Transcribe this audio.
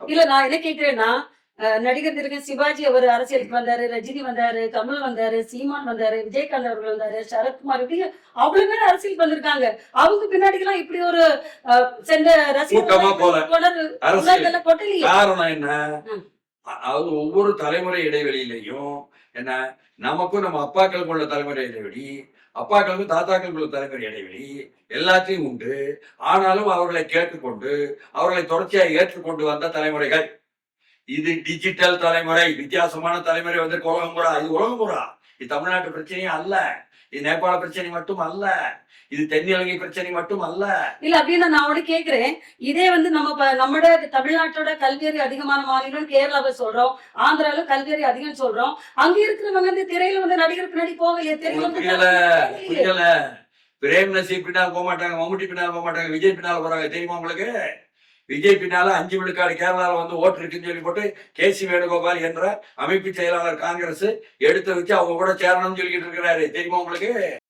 இல்ல நான் என்ன கேக்குறேன்னா நடிகர் திலகம் சிவாஜி அவர் அரசியலுக்கு வந்தாரு ரஜினி வந்தாரு கமல் வந்தாரு சீமான் வந்தாரு விஜயகாந்த் அவர்கள் வந்தாரு சரத்குமார் இப்படி அவ்வளவு பேர் அரசியலுக்கு வந்திருக்காங்க. அவங்க பின்னாடி எல்லாம் இப்படி ஒரு சென்ற கூட்டமா போல. ரசிகர்கள் அதாவது ஒவ்வொரு தலைமுறை இடைவெளியிலையும் என்ன நமக்கும் நம்ம அப்பாக்களுக்கு உள்ள தலைமுறை இடைவெளி அப்பாக்களுக்கும் தாத்தாக்களுக்கு உள்ள தலைமுறை இடைவெளி எல்லாத்தையும் உண்டு. ஆனாலும் அவர்களை கேட்டுக்கொண்டு அவர்களை தொடர்ச்சியாக ஏற்றுக்கொண்டு வந்த தலைமுறைகள். இது டிஜிட்டல் தலைமுறை வித்தியாசமான தலைமுறை வந்து உலகமுறா இது உலகமுறா இது தமிழ்நாட்டு பிரச்சனையும் அல்ல. இது நேபாள பிரச்சனை மட்டும் அல்ல. இது தென்னிலங்கை பிரச்சனை மட்டும் அல்ல. இல்ல அப்படின்னு நான் உடனே கேக்குறேன். இதே வந்து நம்ம நம்மட தமிழ்நாட்டோட கல்வியறி அதிகமான மாநிலம் கேரளாவை சொல்றோம். ஆந்திரால கல்வியறி அதிகம் சொல்றோம். அங்க இருக்கிறவங்க வந்து திரையில வந்து நடிகர் பின்னாடி போகலையே திரையில பிரேம் நசீர் பின்னால் போக மாட்டாங்க மம்முட்டி பின்னால் போக மாட்டாங்க விஜய் பின்னால் போறாங்க தெரியுமா உங்களுக்கு? விஜய் பின்னால அஞ்சு விழுக்காடு கேரளால வந்து ஓட்டு இருக்குன்னு சொல்லி போட்டு கே சி வேணுகோபால் என்ற அமைப்பு செயலாளர் காங்கிரஸ் எடுத்து வச்சு அவங்க கூட சேரணும்னு சொல்லிக்கிட்டு இருக்கிறாரு. தெரியுமா உங்களுக்கு?